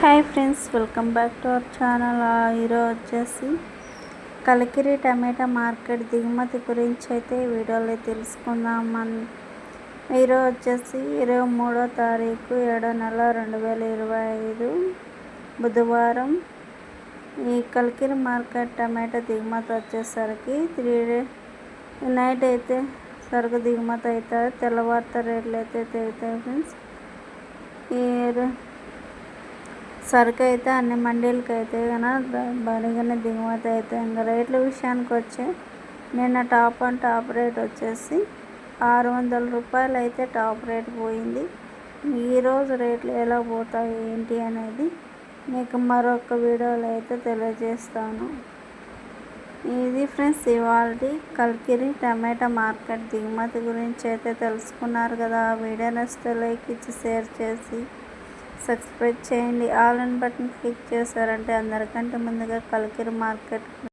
Hi friends welcome back to our channel. ఈరోజు వచ్చేసి కలికిరి టమాటా market దిగుమతి గురించి అయితే ఈ వీడియోలో తెలుసుకుందాం ఈరోజు వచ్చేసి ఇరవై మూడో తారీఖు ఏడో నెల రెండు వేల ఇరవై ఐదు బుధవారం. ఈ కలికిరి మార్కెట్ టమాటా దిగుమతి వచ్చేసరికి త్రీ డే నైట్ అయితే సరుకు దిగుమతి అవుతుంది. తెల్లవారుత రేట్లు అయితే తెగుతాయి ఫ్రెండ్స్. ఈ రో- సరుకు అయితే అన్ని మండీలకి అయితే కనుక బరిగానే దిగుమతి అయితే ఇంకా రేట్ల విషయానికి వచ్చి నిన్న టాప్ అండ్ టాప్ రేట్ వచ్చేసి ఆరు వందల రూపాయలు అయితే టాప్ రేట్ పోయింది. ఈరోజు రేట్లు ఎలా పోతాయి ఏంటి అనేది మీకు మరొక వీడియోలో అయితే తెలియజేస్తాను. ఇది ఫ్రెండ్స్ ఇవాళ కల్కిరి టమాటా మార్కెట్ దిగుమతి గురించి అయితే తెలుసుకున్నారు కదా. ఆ వీడియో నచ్చితే లైక్ ఇచ్చి షేర్ చేసి సబ్స్క్రైబ్ చేయండి. ఆల్ అండ్ బటన్ క్లిక్ చేశారంటే అందరికంటే ముందుగా కల్కిరి మార్కెట్